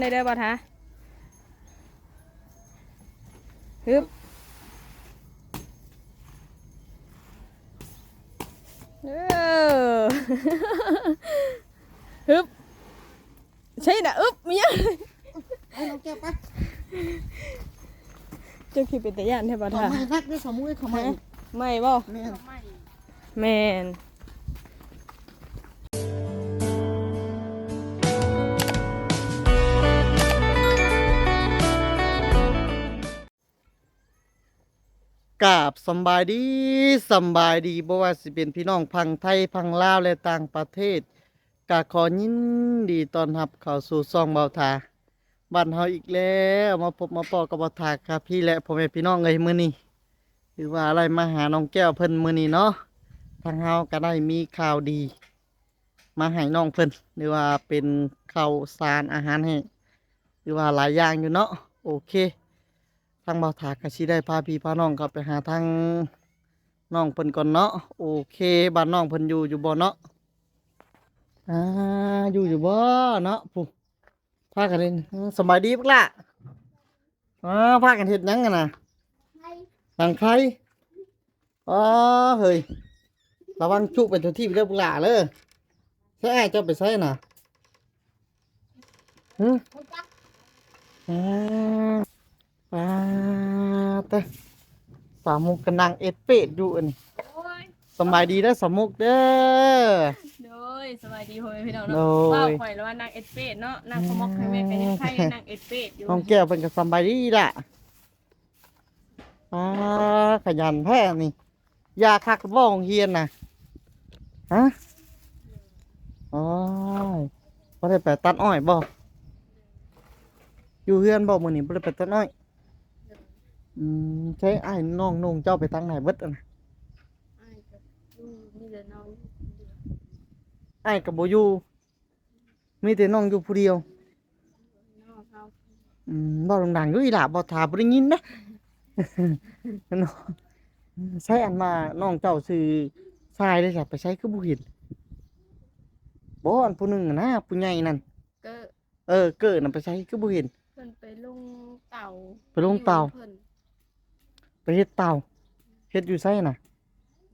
ในเด้อบ่ทะฮึบเออฮึบใช่น่ะอึบมีหยังให้น้องแก้วไปเจ้าคิดเป็นตะย่านแท้บ่ต่อทะไม้รักด้วยสมุยเขาไม่ไม่บ่แม่นแม่น กราบสบายดีสบายดีบ่ว่าสิเป็นพี่น้องพังไทยพังลาวและต่างประเทศกาขอยินดีตอนรับเข้าสู่ซองเบาทาบ้านเฮาอีกแล้วมาพบมาปอกับเบาทาครับพี่และพ่อแม่พี่น้องเอ้ยมื้อนี้หรือว่าอะไรมาหาน้องแก้วเพิ่นมื้อนี้เนาะทางเฮาก็ได้มีข่าวดี มาให้น้องเพิ่นหรือว่าเป็นข้าวสารอาหารแห้หรือว่าหลายอย่างอยู่เนาะโอเค ทางเบาถากก็สิได้พาพี่พาน้องกลับไปหาทางน้องเพิ่นก่อนเนาะโอเคบ้านน้องเพิ่นอยู่อยู่บ่เนาะอ่าอยู่อยู่บ่เนาะผู้พากันเล่นสบายดีปักละอ่าพากันเฮ็ดหยังกันน่ะหลังไฟอ๋อเฮ้ยระวังจุเป็นตัวที่เด้อปุกหล่าเลยใช่เจ้าไปใส่น่ะหืมอ่า ปาเตะสามมุกกำลังเอ็ดเป็ดอยู่อันนี้โอ้ยสำบายดีเด้อสามมุกเด้อ โดยสวัสดีพ่อแม่พี่น้องโดเนาะย ว่าข่อยแล้วว่านางเอ็ดเป็ดเนาะนางขมอกให้แม่กันยังไข่นางเอ็ดเป็ดอยู่น้องแก้วเป็นก็สำบายดีล่ะปาขยันแท้นี่ยาคักบ่ของเฮียนน่ะฮะอ๋อบ่ได้ไปตัดอ้อยบ่อยู่เฮือนบ่มื้อนี้บ่ได้ไปตัดอ้อย อืมใช้อ้ายน้องนุ่งเจ้าไปทางไหนเบิดอะนะอ้ายก็อยู่นี่เด้อน้องอ้ายก็บ่อยู่มีแต่น้องอยู่ผู้เดียว น้องเขาอืมบ่ดังๆอยู่อีหล่ะบ่ถาบ่ได้ยินนะเนาะใช้อันมาน้องเจ้าซื้อทรายเลยจ้ะไปใช้คือบ่เห็นบ่อันผู้หนึงอะนะผู้ใหญ่นั่นก็เออเกิดน่ะไปใช้คือบ่เห็น เพิ่นไปลงเต่าไปลงเต่าเพิ่น ไปเฮ็ดเตาเฮ็ดอยู่ไสน่ะ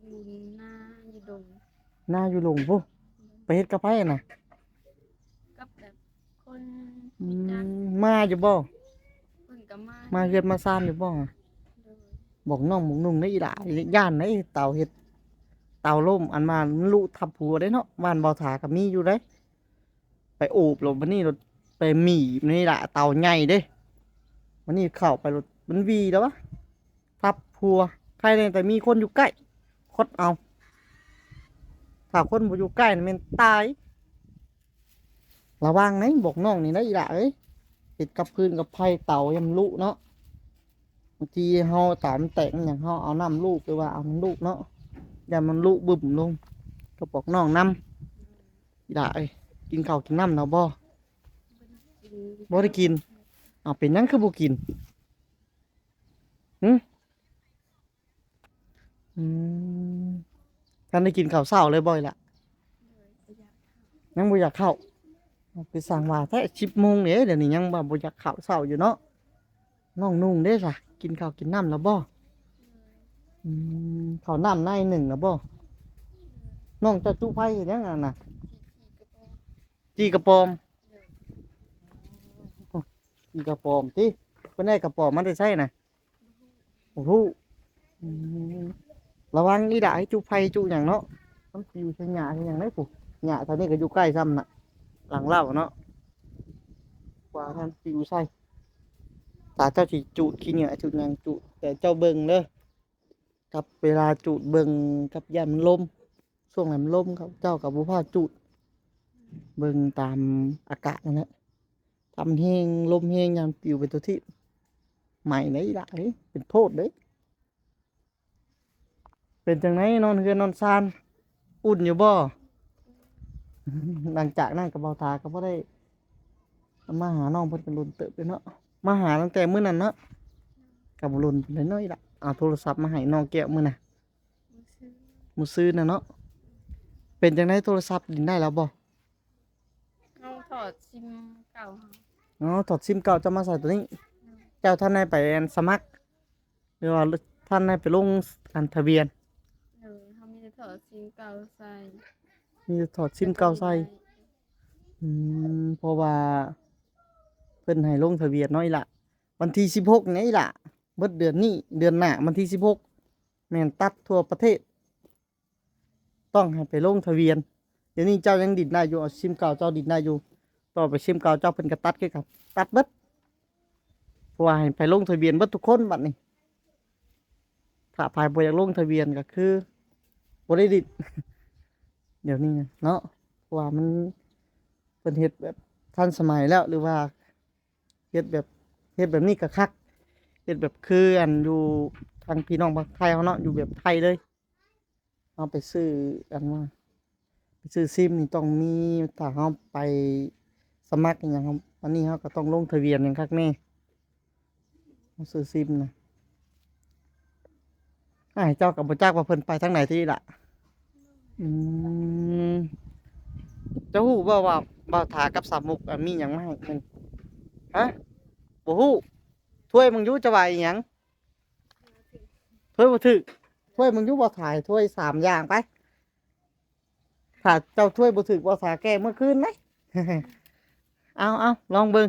อยู่หน้าอยู่ดงหน้าอยู่หลงพุไปเฮ็ดกับไผน่ะกับแบบคนอืมีจักมมาอยู่บ่ เพิ่นก็มามาเฮือนมาซ่านอยู่บ่ โดยบอกน้องบอกนุ่งได้อีหล่ะย่านไหนเตาเฮ็ดเตาล่มอันมามันลุทับหัวได้เนาะบ้านเบาถาก็มีอยู่เด้ ไปโอบลงบันนี้รถไปหมีนี่แหละเตาใหญ่เด้วันนี้เข้าไปรถมันวีแล้ววะ ทับพัวใครเนี่ยแต่มีคนอยู่ใกล้คดเอาถ้าคนบ่อยู่ใกล้นี่มันตายระวังนะบอกน้องนี่นะอีหละเอ้ยติดกับพื้นกับไผ่เต่ายำลุเนาะบางทีเฮาตามนแตกอย่างเฮาเอาน้ำลูกไปว่าเอาน้ำลูกเนาะอย่ามันลุบึ้มลงก็บอกน้องน้ำอีหละเอ้ยกินข้าวกินน้ำเนาะบ่บ่ได้กินเอาเป็นยังคือบ่กินหึ อืมท่านได้กินข้าวเช้าเลยบ่อยละประยังบ่อยากเข้าเอาไปสั่งว่าแท้10โมงเด้เดี๋ยวนี้ยังบ่บ่อยากเข้าเช้าอยู่เนาะน้องนุ่งเด้ซะกินข้าวกินน้ำแล้วบ่อืมข้าวน้ำในหนึ่งแล้วบ่น้องจะจุไผเฮ็ดหยังอะน่ะที่กระจีกระปอมจีกระปอมติเพิ่นได้กระปอมมันได้ใช่น่ะโอ้โหอืม ระวังอีด่าให้จุไผจุหยังเนาะมันสิอยู่ใส่หญ้าใส่หยังได้ปุ๊หญ้าเท่านี้ก็อยู่ใกล้ซ้ำน่ะ หลังเล่าเนาะกว่าท่านสิอยู่ใส่ตาเจ้าสิจุขี้เหงื่อจุดหยังจุแต่เจ้าเบิ่งเด้อกับเวลาจุดเบิ่งกับยันมันลมช่วงไหนมันลมครับ เจ้ากับบุพาจุด เบิ่งตามอากาศนั่นแหละทำเฮงลมเฮงยันปิวเป็นตัวที่ใหม่ไหนละเอ้เป็นโทษเด้ย เป็นจังไหนนอนเฮือนนอนซานอุ่นอยู่บ่หลังจากนั่งกับเบาตาก็บ่ได้มาหาน้องเพิ่นกันลุนเติบเลยเนาะมาหาตั้งแต่มื้อนั้นเนาะกับบ่ลุนเลยเนาะอีละเอาโทรศัพท์มาให้น้องแก้วมื้อน่ะมือซื้อมื้อซื้อน่ะเนาะเป็นจังไดโทรศัพท์ดินได้แล้วบ่เอาถอดซิมเก่าเฮาอ๋อถอดซิมเก่าจะมาใส่ตัวนี้ เจ้าท่านได้ไปอันสมัครหรือว่าท่านได้ไปลงอันทะเบียน เออเขามีแต่ ถอดซิมเก่าใส่มีแต่ถอดซิมเก่าใส่อืมเพราะว่าเพิ่นให้ลงทะเบียนน้อยละวันที่สิบหกนี่ล่ะเบิดเดือนนี้เดือนหน้าวันที่สิบหกแม่นตัดทั่วประเทศ ต้องให้ไปลงทะเบียน เดี๋ยวนี้เจ้ายังดิดได้อยู่เอาซิมเก่าเจ้าดิดได้อยู่ ต่อไปซิมเก่าเจ้าเพิ่นก็ตัดคือกันตัดเบิดเพราะว่าให้ไปลงทะเบียนเบิดทุกคนบัดนี้ถ้าภายบ่อยากลงทะเบียนก็คือ บ่ได้ดิดเดี๋ยวนี้นะเนาะว่ามันเป็นเฮ็ดแบบทันสมัยแล้วหรือว่าเฮ็ดแบบเฮ็ดแบบนี้ก็คักเฮ็ดแบบคืออันอยู่ทางพี่น้องภาคไทยเขาเนาะอยู่แบบไทยเลยเอาไปซื้ออันว่าไปซื้อซิมนี่ต้องมีถ้าเขาไปสมัครอย่างครับอันนี้เขาก็ต้องลงทะเบียนอย่างคักแน่เขาซื้อซิมนะไอ้เจ้ากับบ่จักว่าเพิ่นไปทางไหนที่ล่ะ อืมเจะฮู้บ่ว่าบ่าวถากับสามมุกอะมีหยังมาให้มันฮะบ่ฮู้ถ้วยมึงอยู่จะว่าอีหยังถ้วยบ่ถึกถ้วยมึงอยู่บ่ถ่ายถ้วยสามอย่างไปถ้าเจ้าถ้วยบ่ถึกบ่ถาแก้เมื่อคืนไหม เอาเอาลองเบิ่ง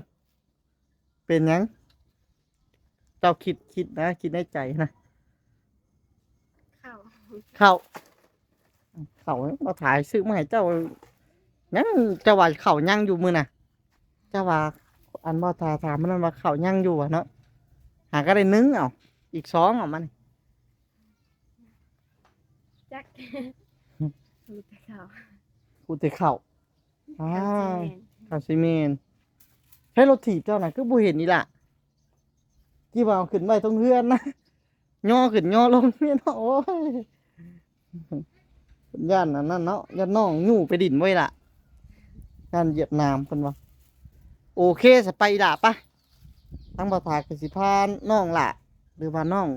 เป็นหยัง เจ้าคิดคิดนะ คิดในใจนะ เข้าเข้า เข้าบ่ถ่ายซื้อมาให้เจ้ายังเจะว่าเขายังอยู่มือน่ะเจะว่าอันบ่ทาถามมันว่าเขายังอยู่อะเนาะหาก็ได้หนึ่งเอาอีกสองเอามันจักรู้แต่เข้ากูจะเข้าอ้าเข้าวสิแม่นคาซิเมนใช้รถถีบเจ้าน่ะคือบ่เห็นนี่ล่ะที่ว่าเอาขึ้นไว้ตรงเฮือนนะย่อขึ้นย่อลงเนี่ยเนาะโอ้ย ย่านนนั้นเนาะย่านน้องยู่ไปดินไว้ละย่านเหยียบน้ำเพิ่นว่าโอเคสไปล่ะปะทั้งบ่ทากสิพาน้องล่ะ หรือว่าน้อง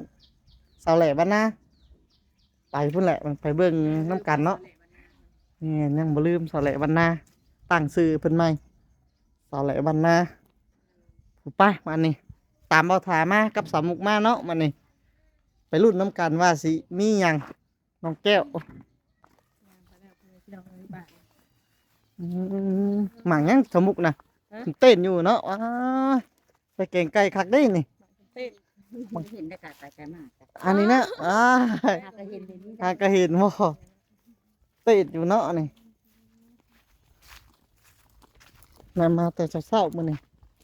สาวแหล่บ้านนาไปพุ่นแหละมันไปเบิ่งน้ำกันเนาะนี่ยังบ่ลืมสาวแหล่บ้านนาตั้งชื่อเพิ่นใหม่สาวแหล่บ้านนาผู้ไปมานี่ตามเบาถามากับสามมุกมาเนาะมานี่ไปรุ่นน้ำกันว่าสิมีหยังน้องแก้ว พี่น้องเอ้ยบ้าน อืม หมังยังสามมุกนะฮะเต้นอยู่เนาะว้ายไปเก่งไก่คักได้นี่เต้นมันเห็นได้กาไปมากจ้ะอันนี้นะอ้ายถ้าก็เห็นเดี๋ยวนี้หาก็เห็นว่าเต้นอยู่เนาะนี่นำมาแต่เช้าๆมื้อนี้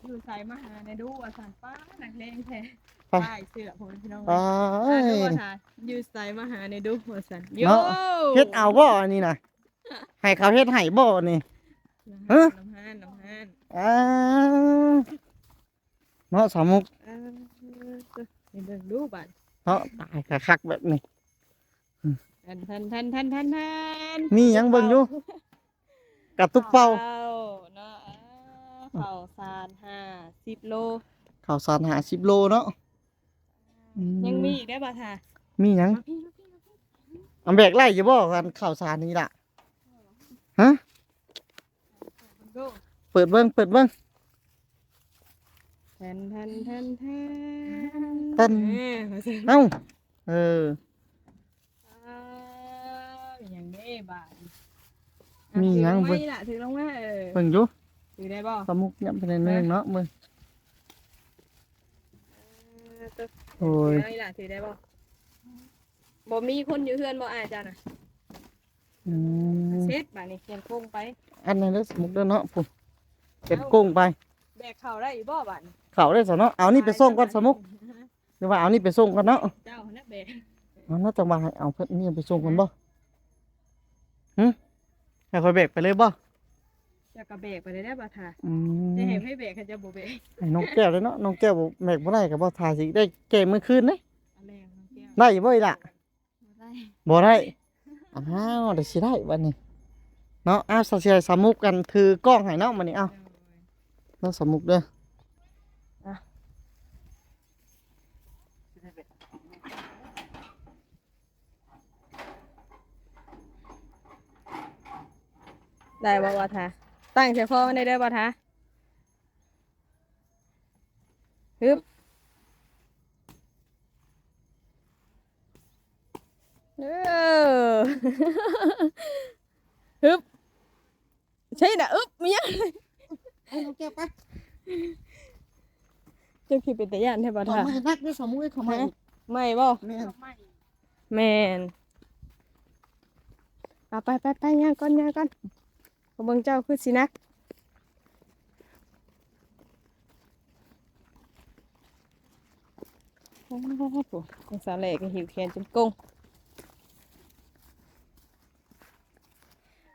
อยู่ใส่มาหาในดูว่าสันป้านักเลงแท้ไปป้ายเสื้อผมพี่น้องอ้าอ่ายดูว่าทาอยู่ใส่มาหาในดูว่าสันโยเนาะเฮ็ดเอาบ่อันนี้นะ ให้เขาเฮ็ดให้บ่นี่ฮะน้ำห้านน้ำห้านอ้าวเนาะสามมุกเออเบิ่งดูบัดเนาะตายคักๆแบบนี้ ทันทันทันทันทันทันมีหยังเบิ่งอยู่กระตุกเป่าเนาะอ่าเป่าซานห้าสิบโล ข้าวสารหาสิบโลเนาะอืยังมีอีกได้ป่ะท่ามีหยังมาพี่มาพี่มาพี่ อันแบกไล่อยู่บ่กันข้าวสารนี่ล่ะ ฮะมาดูเปิดเบิ่งเปิดเบิ่งทันทันทันทันทันเอ้ยมาสิเอ้า เออ อ้าวอย่างนี้บาทมีหยังเบิ่เบิ่งง ล่ะถือลงมาเออเบิ่งอยู่ถือได้บ่สมุกยับไปในนึงเนาะเบิ่งโอ้ย ถือได้ล่ะถือได้บ่บ่มีคนอยู่เฮือนบ่อายจ้ะน่ะ อืมเซ็ตบาดนี้เขียนโค้งไป อันนั้นเด้อสมุกเด้อเนาะพุ่นเป็นกุ้งไป แบกเข้าได้อีกบ่บาดนี้เขาได้ซะเนาะเอานี่ไปส่งก่อนสมุกหรือว่าเอานี่ไปส่งก่อนเนาะเจ้าน่ะแบกเอาน่าจะมาให้เอาเพิ่นนี่ไปส่งก่อนบ่หึให้ค่อยแบกไปเลยบ่เจะกระแบกไปได้ได้บ่ท่าอืจะมเห็นให้แบกเขาจะบ่แบกให้น้องแก้วเลยเนาะน้องแก้วบ่แบกบ่ได้ก็บ่ทายสิได้แก้มื้อคืนเด้ เอาแรงน้องแก้วได้อยู่บ่อีล่ะได้บ่ได้ อ้าวเดี๋ยวสิได้วันนี้เนาะอ้าวสะเสียสามุกกันถือกล้องให้เนาะมื้อนี้เอ้าเนาะสามุกเด้อได้บ่บ่ท่าตั้งเสียพ่อมันได้ได้บ่ท่าฮึบ เออฮึบใช่น่ะอึ๊บมียังให้น้องแก้วไปเจ้าคิดเป็นตะย่านแท้บ่ต่อท่ามานักด้วยสมุยเข้ามาไม่บ่แม่นไม่แมนเอาไปไปไปย่างก่อนย่างก่อนขอเบิ่งเจ้าคือสินักโอ้โหยังสาวแหลกยังหิวแขนจนกง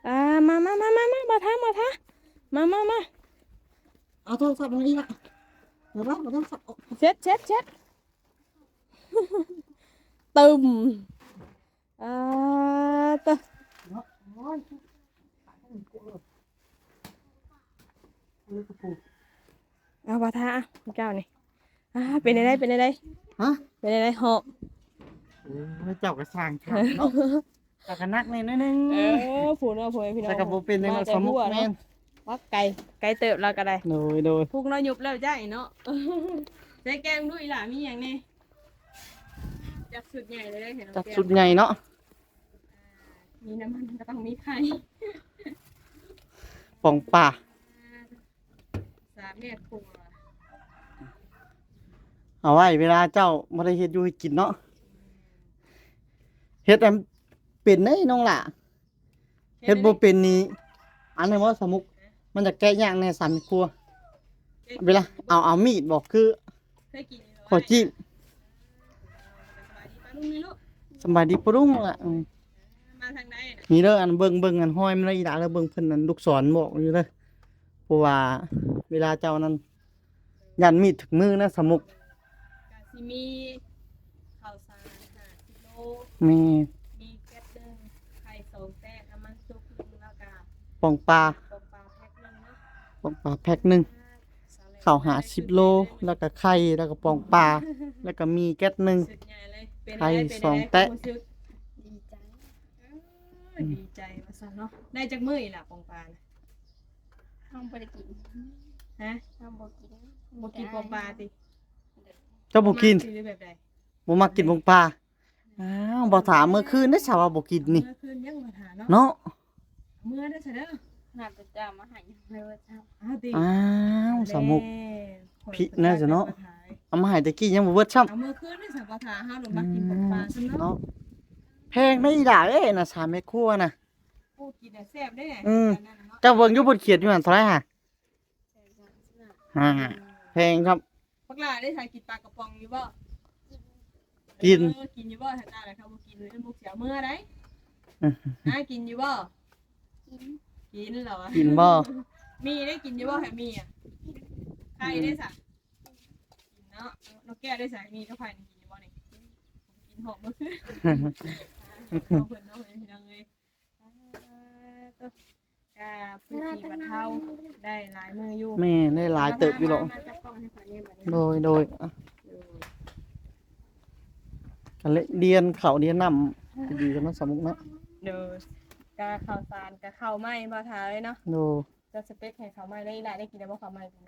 อ่ามามามามามาบ่ท้าบ่ท้ามามามาเอาโทรศัพท์มานี่ละเดี๋ยวเราเอาโทรศัพท์ออกเช็ดเช็ดเช็ดตึมอ่าตะเนาะโอ้ยเอากระปุกเอาบ่ท้าอะเจ้านี่อ่าเป็นไงเป็นไงฮะเป็นไงเหาะโอ้ยเจ้ากระสร้างถามเนาะ เจ้ากระนักในนิดนึงเออผูเนาะผูให้พี่น้องแต่กระปุกเป็นในเราสมุกแม่นว่าไก่ไก่เติบเราก็ได้โดยโดยพุกเราหยุบแล้วจ้าเนาะใส่แกงด้วยล่ะมีอย่างนี้จัดสุดใหญ่เลยได้เห็นจัดสุดใหญ่เนาะมีน้ำมันก็ต้องมีไข่ป่องป่าสามเมตรครัวเอาไว้เวลาเจ้าไม่ได้เฮ็ดอยู่ให้กินเนาะเฮ็ดอัน เป็นเด้น้องล่ะเฮ็ดบ่เป็นนี่อันนี้ว่าสมุก มันจะแก้ยากในสันครัว เวลาเอาเอามีดบอกคือเคยกินอยู่ขอจิ้มสบายดีป้าลุงนี่ลูกสำบายดีปะลุงล่ะอืมมาทางไหนน่ะนี่เด้ออันเบิ่งเบิ่งอันห้อยมันเลยอีหลาแล้วเบิ่งเพิ่นอันลูกศรบอกอยู่เด้อเพราะว่าเวลาเจ้านั้นยันมีดถึงมือนะสมุกกาซิมีข้าวสารห้ากิโลแม่ มีแก๊สหนึ่งไข่สองแตกน้ำมันซุปหนึ่งแล้วก็ ป่ องปลาต้มปลาแพ็คหนึ่งเนาะป่องปลาแพ็คหนึงข้าวหา10โล แล้วก็ไข่ แล้วก็ป่องปลา แล้วก็มีแก๊สหนึงสุดใหญ่เลยเป็นไข่ไงเป็นสองไงแตะความรู้สึกดีใจเออดีใจมาสั่นเนาะ ได้จากมืออีหล่ะปองปลานะห้องบริกินฮะห้องบกินบ่กินปองปลาติเจ้าบ่กินมัหรือแบบใดบ่มักกินป่องปลา อ้าวบ่ถามเมื่อคืนได้ชาวว่าบ่กินนี่ เมื่อคืนยังมาถาเนาะ เนาะ เมื่อได้ซะเด้อน่าจะจ้ามาใหายไม่ว่าเจ้าอ้าวติอ้าวสมุกแข่อยพิน่าจะเนาะมถ่ายเอามาให้ตะกี้ยังบ่เบิดซ้ำเอามื่อคืนได้สัมปทานห้าหลงมากินปองปลาซะเนาะเนาะแพงได้อีหล่าเอ้ยน่ะ3เมตรครัวน่ะพูดกินน่ะแซ่บได้อืมแบบนั้นน่ะเนาะเจ้าเบิ่งอยู่บนเขียนอยู่หั่นเท่าไหร่ฮะใช่จ้าใช่อ่าแพงครับพวกหลานได้ทานกินปลากระป๋องอยู่บ่กินเออกินอยู่บ่ถ้าตาแล้วเขาบ่กินเลยบุกเสียเมื่อได้อื้ออ่ากินอยู่บ่ กินกินเหรอวะกินบ่มีได้กินอยู่บ่แฮมีอะไข่ได้สักกินเนาะนกแก้วได้สักมีก็ไข่นี่กินอยู่บ่นี่กินหอมบ่คือเอาเพิ่นเนาะเพิ่นพี่น้องเอ้ยอ่าตัวกาผู้ที่บรรเทาได้หลายมืออยู่แม่ได้หลายเติบอยู่หรอกมาจับกล้องให้ขวัญเนี่ยบัดนี้โดยโดยอะกันเลยเดียนเขาเดียนน้ำดีกันเนาะสมุกเนาะเด้อ กาข้าวสารกาข้าวไหม้บ่ทาเลยเนาะโดจะสเปคให้ข้าวไหม้ได้หลายได้กินได้บ่ข้าวไหม้ยัง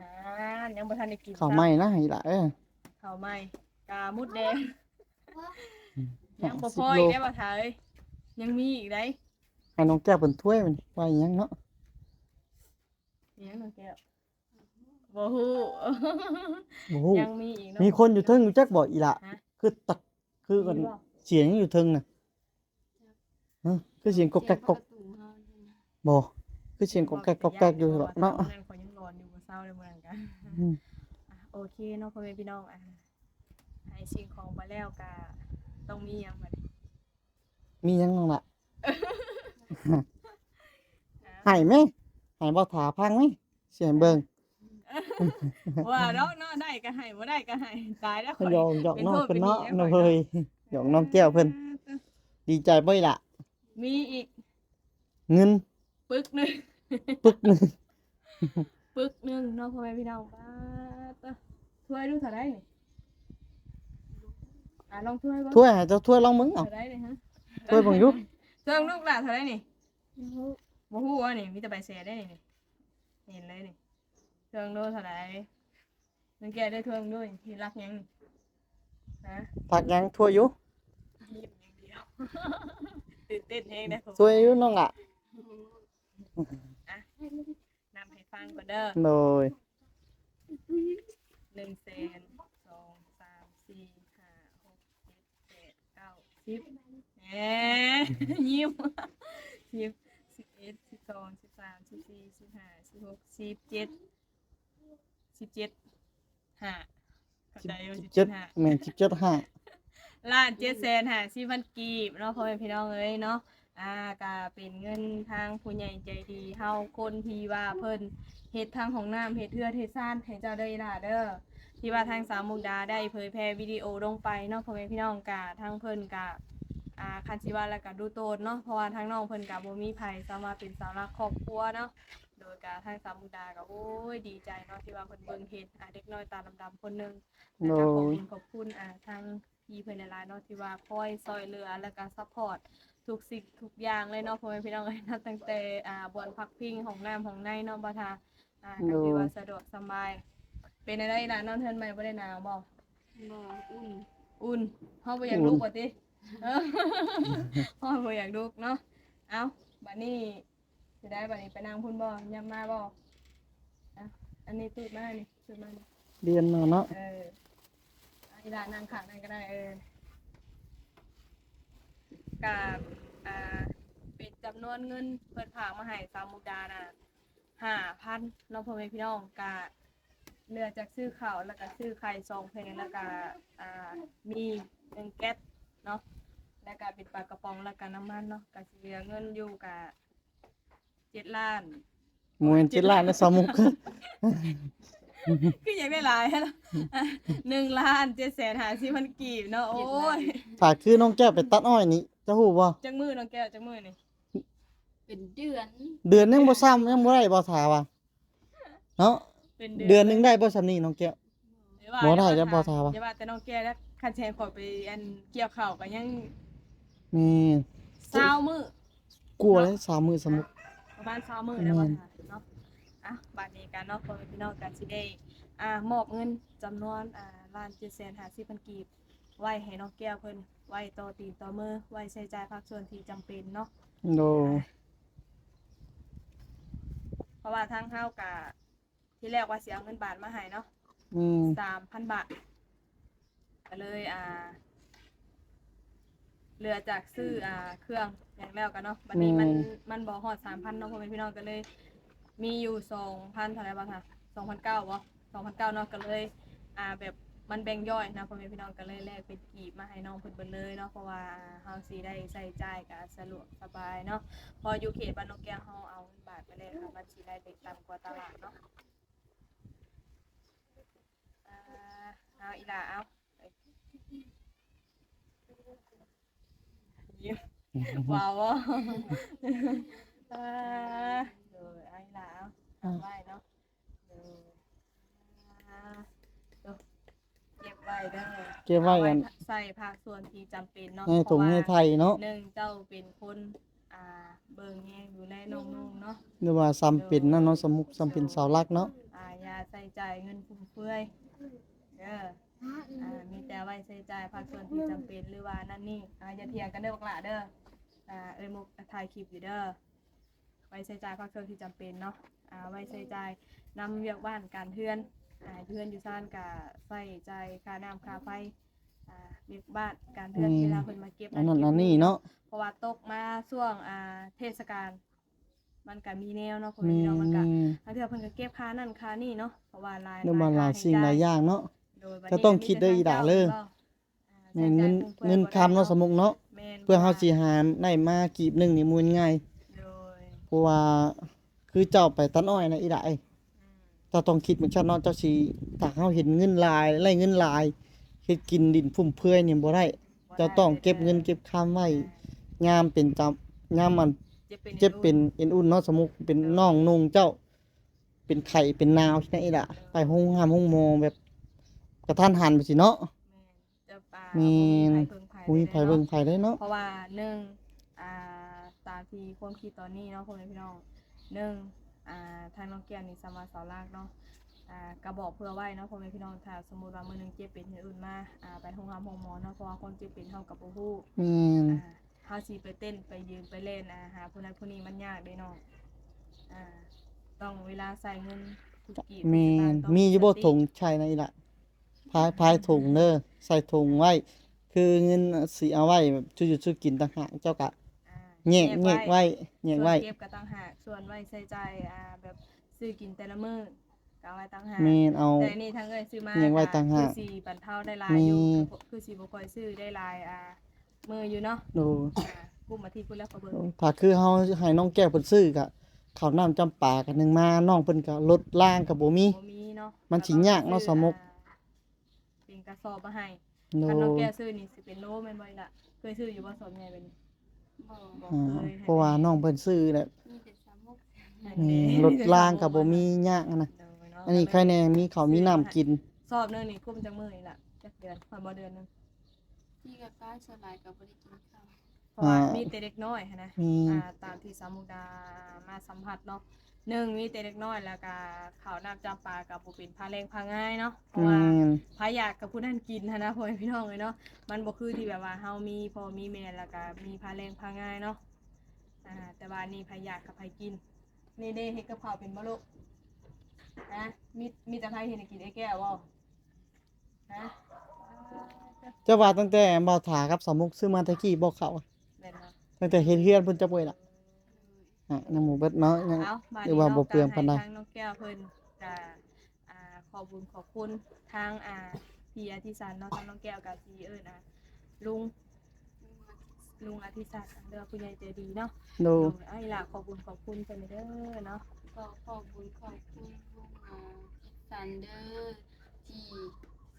อ่ายังบ่ทันได้กินเขาไหม่นะอีหล่ะเอ้ยข้าวไหม้กามุดแดงห้ายังบ่สิพบอโลอีกได้บ่ทาเอ้ยยังมีอีกได้ให้น้องแก้วเป็นถ้วยมันว่าอหยังเนาะยังน้องแก้วบ่ฮู้โอ้โหยังมีอีกเนาะมีคนอยู่เทิงอยู่จักบ่อีหล่ะฮะคือตักคือกันมีบ่เสียงอยู่เทิงน่ะ ฮะคือเสียงกกแกกกกเสียงเข้าประตูเฮาเนี่ยนะบ่คือเสียงกกแกกกกแกกอยู่หรอกเนาะมื้อนั้นข้อยยังนอนอยู่บ่เช้าเลยมื้อนั้นกันอืมอะโอเคเนาะพ่อแม่พี่น้องอะให้สิ่งของมาแล้วก็ต้องมีหยังบัดนี้มีหยังน้องล่ะอะให้ไหมให้บ่ถาพังไหมเสียงเบิ่งว่าเนาะเนาะได้ก็ให้บ่ได้ก็ให้ตายแล้วข่อยหยอกหยอกน้องเป็นเพิ่นโทษเนาะเป็นหนี้เนาะให้ข่เฮ้อยยหยอกน้องแก้วเพิ่นดีใจบ่อีหล่ะ มีอีกเงินปึกหนึงปึกหนึงปึกหนึงเนาะพ่อแม่พี่น้องป้าดเด้อถ้วยดูเท่าไดนี่อะลองถ้วยเบ่งถ้วยให้เจ้าถ้วยลองมึงเอาเท่าไดนี่ฮะถ้วยเบิ่งอยู่เจ้าลูกหลานเท่าไดนี่รู้บ่ฮู้ว่านี่มีแต่ใบเศษได้นี่นี่เห็นเลยนี่เครื่องโลเท่าไดน้องแก้ได้ทวงด้วยที่รักยังฮะผักหยังทั่วอยู่ ยิ้มอย่างเดียว ตื่นเต้นเองนะผมสวยอยู่น้องล่ะนำให้ฟังก่อนเด้อโดยหนึ่งแสนสองสามสี่ห้าหกเจ็ดแปดเก้าสิบแหมยิ้มสิบสิบเอ็ดสิบสองสิบสามสิบสี่สิบห้าสิบหกสิบเจ็ดสิบเจ็ดห้าเข้าใจว่าสิบเจ็เจ็ดดห้าแม่นสิบเจ็ดห้า ล้านเจ็ดแสนห้าสิบพันกีบเนาะพ่อแม่พี่น้องเอ้ยเนาะอ่าก็เป็นเงินทางผู้ใหญ่ใจดีเฮาคนที่ว่าเพิ่นเฮ็ดทางของน้ำเฮ็ดเทือเฮ็ดซ่านให้เจ้าได้ล่ะเด้อที่ว่าทางสามมุกดาได้เผยแพร่วิดีโอลงไปเนาะพ่อแม่พี่น้องกะทางเพิ่นกะอ่าคันสิว่าแล้วก็ดูโตนเนาะเพราะว่าทางน้องเพิ่นกะบ่มีไผสามารถเป็นเสาหลักครอบครัวเนาะโดยกะทางสามมุกดาก็โอ้ยดีใจเนาะที่ว่าเพิ่นเบิ่งเฮ็ดอ่าเด็กน้อยตาดำๆคนหนึงโดแล้วก็ขอบยคุณขอบคุณอ่าทาง พี่เพื่อนหลายๆเนาะที่ว่าคอยซอยเหลือและก็ซัพพอร์ตทุกสิ่งทุกอย่างเลยเนาะพ่อแม่พี่น้องเอ้ยนับตั้งแต่อ่าบอนพักพิงของน้ำของในเนาะบ่ทาอ่าก็คือว่าสะดวกสบาย เป็นอะไรล่ะนอนเทือนใหม่บ่ได้หนาวบ่บ่อุ่นอุ่นเฮาบ่อยากลุกบ่ติเออเฮาบ่อยากลุกเนาะเอ้าบัดนี้สิได้บัดนี้ไปนั่งพุ่นบ่ยามมาบ่อะอันนี้ตูดมานี่ตูดมานี่เรียนมาเนาะเออเอาอีลานั่งข้างนั่นก็ได้เออกับอ่าเป็นจำนวนเงินเพิ่นผากมาให้สามมุกดาน่ะห้าพันน้องพ่อแม่พี่น้องกะเหลือจากซื้อข้าวแล้วก็ซื้อไข่ซองเพลงแล้วก็อ่ามีหนึ่งแก๊สเนาะแล้วก็เป็นปลากระป๋องแล้วก็น้ำมันเนาะก็สิเหลือเงินอยู่กะเจ็ดล้านมวยจิตล้านในสามมุก คืออยากได้หลายแล้วหนึ่งล้านเจ็ดแสนหาสิพันกีบเนาะโอ้ยฝากคือน้องแก้วไปตัดอ้อยนี่จะฮู้บ่จังมือน้องแก้วจังมือนี่เป็นเดือน เดือนยังบ่ซ้ำยังบ่ได้บ่ถาว่าเนาะเป็นเดือนหนึงได้บ่ซำนี้น้องแก้วบ่ได้จะบ่ทราบวะอย่าว่าแต่น้องแก้วแล้วคันแชร์ขอไปอันเกี่ยวข้าวก็ยังนี่เศร้ามือกลัวเลยสามมื้อสามุกประมาณเศร้ามือได้บ่ค่ะเนาะ อะบัดนี้กันเนาะพ่อแม่พี่น้องกันสิได้อ่ามอบเงินจำนวนอ่าล้านเจ็ดแสนห้าสิบพันกีบ ไว้ให้น้องแก้วเพิ่นไว้ต่อตีนต่อมือไว้ใช้จ่ายภาคส่วนที่จำเป็นเนาะ โดยเพราะว่าทางเฮากะที่แรกว่าสิเอาเงินบาทมาให้เนาะอืมสามพันบาทก็เลยอ่าเหลือจากซื้ออ่าเครื่องอย่างแล้วกันเนาะบัดนี้มันมันบ่ฮอดสามพันเนาะพ่อแม่พี่น้องก็เลย มีอยู่สองพันเท่าไหร่บ้างคะสองพันเก้าวะสองพันเก้าเนาะก็เลยอ่าแบบมันแบ่งย่อยนะพ่อแม่พี่น้องก็เลยแลกเป็นกีบมาให้น้องเพิ่นเบิดเลยเนาะเพราะว่าเฮาสิได้ใส่จ่ายก็สะดวกสบายเนาะพออยู่เขตบ้านนกแก้วเฮาเอาเงินบาทไปเลยค่ะมันสิได้เด็กต่ำกว่าตลาดเนาะอ่าเอาอีหล่าเอายิ้มว้าวอะอ่าเดี๋ยวเอาอีหล่าเอาทำไว้เนาะเดี๋ยวอ่าเดี๋ยวเก็บไว้ เด้อเก็บไว้กันใส่ภาคส่วนที่จำเป็นเนาะให้ถุงให้ไทยเนาะหนึ่งเจ้าเป็นคนอ่าเบิ่งแยงดูแลน้องๆเนาะหรือว่าซ้ำเป็นนั่นเนาะสามุกซ้ำเป็นเสาหลักเนาะอ่าอย่าใส่ใจายเงินฟุ่มเฟือยเด้ออ่ามีแต่ไว้ใส่ใจายภาคส่วนที่จำเป็นหรือว่านั่นนี่อ่าอย่าเถียงกันเด้อบักหล่ะเด้ออ่าเอ้ยมุกถ่ายคลิปอยู่เด้อไว้ใส่ใจายภาคส่วนที่จำเป็นเนาะอ่าไว้ใส่ใจายนำเวียกบ้านการเทือน อ่าเทือนอยู่ซ่านกะใส่ใจายค่าน้ำค่าไฟอ่าเวียกบ้านการเทือนเวลาเพิ่นมาเก็บอันนั้นเก็บอันนี้เนาะ เพราะว่าตกมาช่วงอ่าเทศกาลมันก็มีแนวเนาะพ่อมีแม่พี่น้องมันก็บางเทื่อเพิ่นก็เก็บค่านั่นค่านี่เนาะเพราะว่าหลายเรื่องมาหลายสิ่งหลายอย่างเนาะ โดยบัดก็ต้องคิดเด้ออีด่าเลยมีเงินแต่ทางเงินคำเนาะสามุกเนาะแม่นเพื่อเฮาสิหาได้มากีบหนึงนี่มูลง่ายโดยเพราะว่าคือเจ้าไปตัดอ้อยนะอีดาไอ้อืม เจ้าต้องคิดเหมือนฉันเนาะเจ้าสิถ้าเฮาเห็นเงินหลายไล่เงินหลายเฮ็ดกินดินฟุ่มเฟือยนี่บ่ได้เจ้าต้องเก็บเงินเก็บคำไว้ยามเป็นจำยามมันเจ็บเป็นเจ็บเป็นเอ็นอุ่นเนาะสมมุติเป็นน้องนุ่งเจ้า เป็นไข่เป็นนาวที่ไหนอีล่ะไปห้องหามห้องโมอแบบกระทันหันไปสิเนาะแม่นจะปลาแม่นบ่มีไผเบิ่งไผอุ้ยไผเบิ่งไผลยได้เนาะเพราะว่าหนึ่งอ่าตามที่ความคิดตอนนี้เนาะพ่อแม่พี่น้องหนึ่ง อ่าทางน้องแก้วนี่สามารถเสาลากเนาะอ่ากระบอกเพื่อไว้เนาะพ่อแม่พี่น้องถ้าสมมุติว่ามื้อหนึงเจ็บเป็นอย่างอื่นมาอ่าไปโรงพยาบาลโรงหมอเนาะเพราะว่าคนเจ็บเป็นเฮากับบ่ฮู้แม่นอ่าเฮาสิไปเต้นไปยืนไปเล่นอ่าหาผู้นั้นผู้นี้มันยากเด้เนาะอ่าต้องเวลาใส่เงินทุกกีบแม่ทุกสตางนค์ต้องมีอยู่บ่สติถุงใช่นะอีหละพายพายถุงเด้อใส่ถุงไว้ คือเงินสิเอาไว้แบบชื่อๆชื่อกินต่างหากเจ้ากะอ่า แยกแยกไว้แยกไว้ส่วนเก็บก็ต่างหากส่วนไว้ใส่ใจอ่าแบบซื้อกินแต่ละมื้อก็เอาไว้ต่างหากแม่นเอา แต่นี่ทั้งเอ้ยซื้อมาแยกไว้ต่างหากคือสิบรรเทาได้หลายอยู่มีคือคือสิบ่ค่อยซื้อได้หลายอ่ามื้ออยู่เนาะดูอ่ากุมอาทิตย์พุ่นแล้วก็เบิ่งถ้าคือเฮาให้น้องแก้วเพิ่นซื้อกะข้าวน้ำจำปากันหนึงมาน้องเพิ่นก็ลดล่างก็บ่มี บ่มีเนาะมันสิยากเนาะสมุกอ่าเป็นกระสอบมาให้โดคันน้องแก้วซื้อนี่สิเป็นโลแม่นบ่อีล่ะ เคยซื้ออยู่บ่สอบใหญ่เป็นบ่บ่ อ่าเคยเพราะว่าน้องเพิ่นซื้อแหละมีแต่สามมุกอืมลดล่างก็บ่มียากอะนะเนาะอันนี้ใครแน่มีข้าวมีน้ำกิน สอบหนึงนี่กุมจังมื้อนี่ล่ะจักเดือนพอบ่เดือนหนึงที่กับป้าสลายกับบริกินข้าวเพราะว่าอ่ามี มีแต่เด็กน้อยหั้นนะมี อ่าตามที่สามมุกดามาสัมผัสเนาะ หนึ่งมีแต่เด็กน้อยแล้วก็ข้าวน้ำจำปากับบ่เป็นพาแรงพาง่ายเนาะเพราะแม่ว่านพาอยากกับผู้นั้นกินหั้นนะพ่อแม่พี่น้องเลยเนาะมันบ่คือที่แบบว่าเฮามีพ่อมีแม่แล้วก็มีพาแรงพาง่ายเนาะอ่าแต่ว่านี่พาอยากกับพากินนี่เด้เฮ็ดกับข้าวเป็นบ่ลูกฮะมีมีแต่พาเฮ็ดให้กินไอ้แก้วบ่ฮะเจ้าว่าตั้งแต่บ่าวถากับสาวมุกซื้อมาแตะกี้บ่เข้าอะแม่นบ่ตั้งแต่เฮ็ดเฮือนเพิ่นจะบ่ล่ะ อะน้ำหมูเบิดเนาะยัง เอาบาดหรือนี้ว่าเนาะบ่เปลืองปานใดก็ให้ทางน้องแก้วเพิ่นก็อ่าขอบุญขอบคุณทางอ่าพี่อธิสารเนาะทางน้องแก้วกับพี่เอิ้นอะลุงลุงอธิสารเด้อผู้ใหญ่ใจดีเนาะดูไอ้ล่ะขอบุญขอบคุณเพิ่นเด้อเนาะก็ขอบคุญขอบคุณลุงอ่าซันเดอร์ที่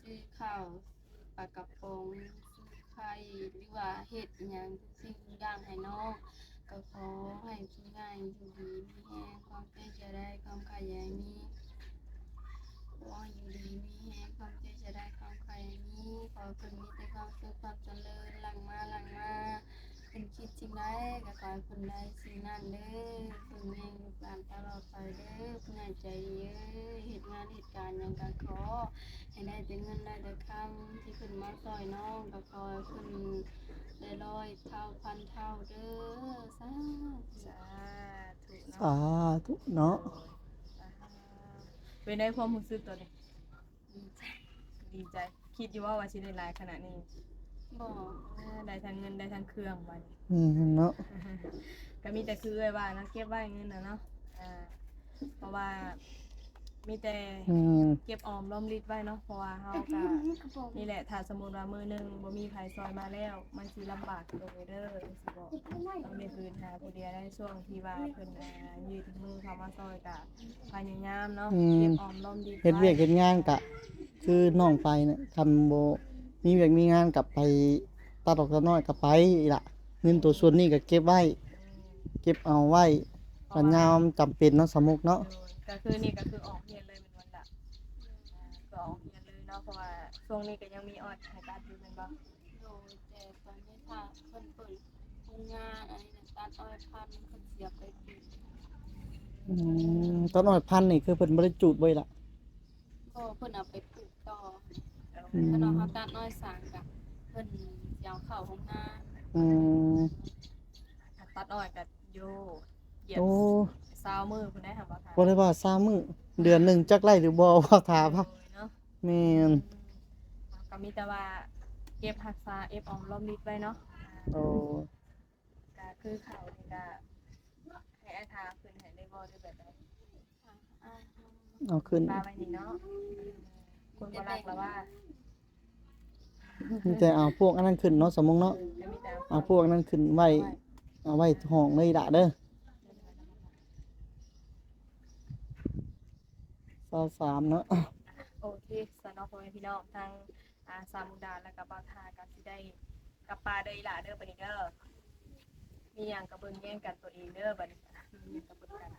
ซื้อข้าวซื้อปลากระป๋องซื้อไข่หรือว่าเฮ็ดอิหยังทุกสิ่งทุกอย่างให้น้อง ก็ขอให้ทุกอย่างอยู่ดีมีแรงความเจ็บจะได้ความขยันมีขออยู่ดีมีแรงความเจ็บจะได้ความขยันมีขอคนมีแต่ความสุขความเจริญหลังมาหลังมา คนคิดสิ่งใดก็ขอให้คนได้สิ่งนั้นเด้อคนเองลูกหลานตลอดไปเด้อผู้ใหญ่ใจดีเอ้ยเหตุงานเหตุการณ์หยังก็ขอให้ได้แต่เงินได้แต่คำที่ขึ้นมาซอยน้องก็ขอให้ขึ้นได้ร้อยเท่าพันเท่าเด้อสาธุสาธุเนาะสาธุเนาะเป็นได้ความรู้สึกตัวนี้ดีใจ ดีใจ คิดอยู่ว่าว่าสิได้หลายขนาดนี้ บอกเออได้ทั้งเงินได้ทั้งเครื่องบัดนี้นี่เนาะก็มีแต่คือไอ้ว่านะเก็บไว้เงินนะเนาะอ่าเพราะว่ามีแต่อืมเก็บออมรอมริดไว้เนาะเพราะว่าเฮาก็นี่แหละถ้าสมมุติว่ามือหนึงบ่มีไผซอยมาแล้ว มันสิลำบากตัวเด้อสิบอกต้องได้คืนหาผู้เดียวได้ช่วงที่ว่าเพิ่นอ่ายืดมือเข้ามาซอยก็พยายามเนาะเก็บออมรอมริดเฮ็ดเวียกไเฮ็ดงานกะ คือน้องไปเนี่ยทำบ่ มีเวียกมีงานกลับไปตัดออกตัดน้อยก็ไปอีหล่ะ เงินตัวส่วนนี้ก็เก็บไว้ เก็บเอาไว้ปัญญามจำเป็นเนาะสมุกเนาะก็คือนี่ก็คือออกเรียนเลยเป็นวันละอ่าก็ออกเรียนเลยเนาะเพราะว่าช่วงนี้ก็ยังมีออดให้ตัดอยู่แม่นบ่โดยแต่ตอนนี้ถ้าเพิ่นเปิดโรงงานอะไรนะตัดอ้อยพันธุ์เพิ่นเสียไปปีอืมต้นอ้อยพันธุ์นี่คือเพิ่นบ่ได้จูดไว้ล่ะก็เพิ่นเอาไปปลูกต่ ออืมเพิ่นเอาเขาตัดอ้อยสางกะเพิ่นสิเอาเข้าโรงงานอืมตัดอ้อยกับโยเหยียบโอ้ซาวมือคุณได้ทำบ่คะบ่ได้ว่าซามื้อเดือนหนึงจักไร่หรือบ่ว่าถามครับเนาะแม่นก็มีแต่ว่าเก็บรักษาเอฟออมรอมริดไว้เนาะโอ้ก็คือเขานี่ก็ให้อาทาขึ้นให้ได้บ่ได้แบบใดอ่าเอาขึ้นปลาไว้นี่เนาะคุณบ่รักแล้วว่า มีแต่เอาพวกอันนั้นขึ้นเนาะสมมุกเนาะเอาพวกอันนั้นขึ้นไว้เอาไว้ห้องเลยล่ะเด้อ23เนาะโอเคสนอพ่อแม่พี่น้องทางอาสามุดาและก็บ่าทาก็สิได้กับปลาเด้อหล่ะเด้อบันี้เด้อมีหยังก็เบิ่งแย่งกันตัวเองเด้อบัดนี้มีหยังก็เบิ่งกัน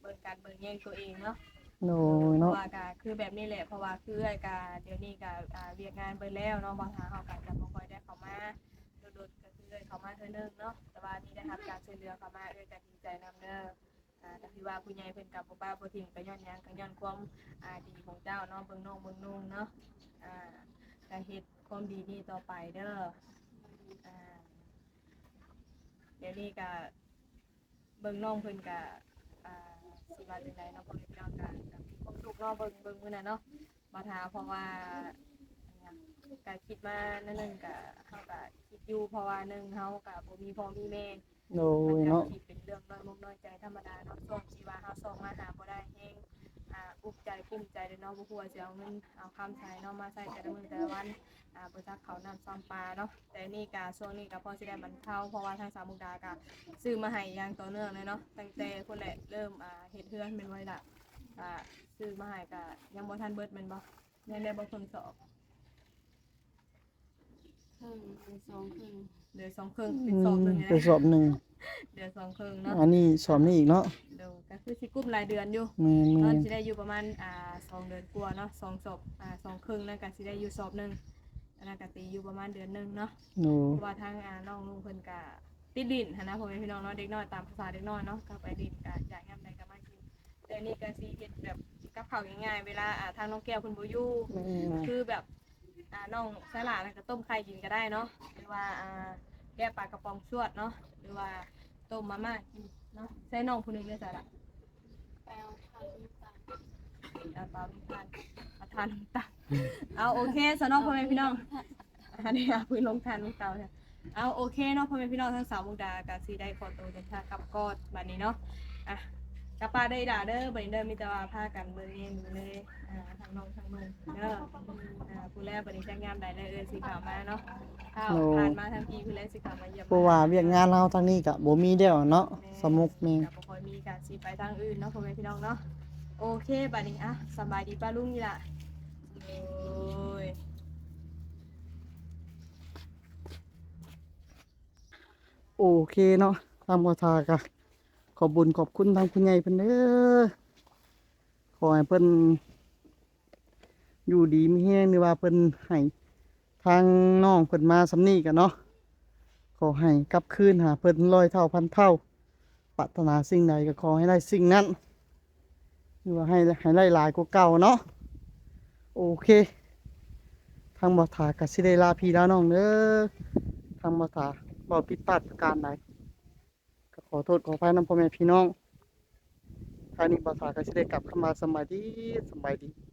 เบิ่งกันเบิ่งแย่งตัวเองเนาะ โอ้ยเนาะราะว่าก็คือแบบนี้แหละเพราะว่าคือไอ้กาเดี๋ยวนี้ก็อ่าเรียกงานไปแล้วเนาะบางหาเขาก็จะบ่ค่อยได้เข้ามาโดดๆก็คือเลยเข้ามาเทื่อนึงเนาะแต่ว่านี่ได้รับการช่วยเหลือเข้ามาเอ้ยก็ดีใจนำเด้ออ่าแต่ที่ว่าผู้ใหญ่เพิ่นกับบ่ป้าบ่ทิ้งก็ย้อนหยังก็ย้อนความอ่าดีของเจ้าเนาะเบิ่งน้องเบิ่งนุ่งเนาะอ่าก็เฮ็ดความดีนี้ต่อไปเด้ออ่าเดี๋ยวนี้ก็เบิ่งน้องเพิ่นก็ สิว่าจังไดเนาะพ่อแม่พี่น้องก็ก็มีความสุขเนาะเบิ่งเบิ่งมื้อนั้นเนาะบ่ทาเพราะว่าอิหยังก็คิดมานั่นนึงก็เฮาก็คิดอยู่เพราะว่าหนึงเฮาก็บ่มีพ่อมีแม่ โดมัยนก็เนาะสิเป็นเรื่องน้อยมุกน้อยใจธรรมดาเนาะช่วงที่ว่าเฮาส่งมาหาบ่ได้แฮง อ่าอุกใจกุ้มใจเด้อเนาะบ่ฮู้ว่าสิเอาเงินเอาคำใช้เนาะมาใช้แต่ละมื้อแต่ละวันอ่าบ่จักข้าวน้ำซ้ำปลาเนาะแต่นี่ก็ช่วงนี้ก็พอสิได้บรรเทาเพราะว่าทางสามมุกดาก็ซื้อมาให้อย่างต่อเนื่องเลยเนาะตั้งแต่พุ่นแหละเริ่มอ่าเฮ็ดเฮือนเป็นไว้ละอ่าซื้อมาให้ก็ยังบ่ทันเบิดแม่นบ่ยังได้บ่เพิ่งสอบ ครึ่งเป็นสองครึ่ง เหลือสองครึ่งอืเป็นสอบหนึมงไปสอบหนึ่งเหลือสองครึ่งเนาะอันนี้สอบนี่อีกเนาะเดี๋ยวก็คือสิกุ้มรายเดือนอยู่แม่นตอนๆสิได้อยู่ประมาณอ่าสองเดือนกว่าเนาะสองศพอ่าสองครึ่งนั่นก็สิได้อยู่สอบหนึ่งอันนั้นก็ตีอยู่ประมาณเดือนหนึงเนาะโดเพราะว่าทางอ่าน้องลุงเพิ่นก็ติดดินหั้นนะพ่อแม่พี่น้องเนาะเด็กน้อยตามภาษาเด็กน้อยเนาะก็ไปดินก็อยากยามใดก็มากินแต่นี่ก็สิเฮ็ดแบบกับข้าวง่ายๆเวลาอ่าทางน้องแก้วเพิ่นบ่อยู่แม่นคือแบบ อ่าน้องสลาน่ะก็ต้มไข่กินก็ได้เนาะหรือว่าอ่าแก้ปลากระป๋องชวดเนาะหรือว่าต้มมาม่ากินเนาะใส่น้องผู้หนึงเด้อจ้ะล่ะแปลวทางน้ำตาลเอาเปล่าน้ำตาลเอาทานน้ำตาลเอาโอเคสนองพ่อแม่พี่น้องอันนี้เอาพื้นลงทานลงเตาเนี่ย เอาโอเคเนาะพ่อแม่พี่น้องทั้งสามมุกดากับสีได้ขอตัวเดินทางกลับกอดบัดนี้เนาะอะ กลับป้าได้ด่าเด้อบัดนี้เด้อมีแต่ว่าพากันเบิ่งเองอยู่เลยอ่าทางน้องทางนุ่งเด้ออ่าผู้แรกบัดนี้จะงามได้เลยเออสีขาวมาเนาะข้าวผ่านมาทางพี่ผู้แรกสีขาวมาเยี่ยมเพราะว่าเวียกงานเราทางนี้ก็บ่มีแล้วเนาะสมุกแม่นกับบ่ค่อยมีการสีไปทางอื่นเนาะพ่อแม่พี่น้องเนาะโอเคบัดนี้อะสบายดีป้าลุงนี่ล่ะโอ้ยโอเคเนาะทางบ่ทาก็ ขอบุญขอบคุณทางคุณใหญ่เพิ่นเด้อขอให้เพิ่นอยู่ดีมีแฮงหรือว่าเพิ่นให้ทางน้องเพิ่นมาสำนี้กันเนาะขอให้กลับคืนหาเพิ่นร้อยเท่าพันเท่าปรารถนาสิ่งใดก็ขอให้ได้สิ่งนั้นหรือว่าให้ให้ได้หลายกว่าเก่าเนาะโอเค ทางบ่ทาก็สิได้ลาพี่ลาน้องเด้อทางบ่ทาบ่ผิดพลาดประการใด อโทษขออภัยนำพ่อแม่พี่น้องคราวนี้บ่าษาก็จะได้กลับเข้ามาสำบายดีสำบายดี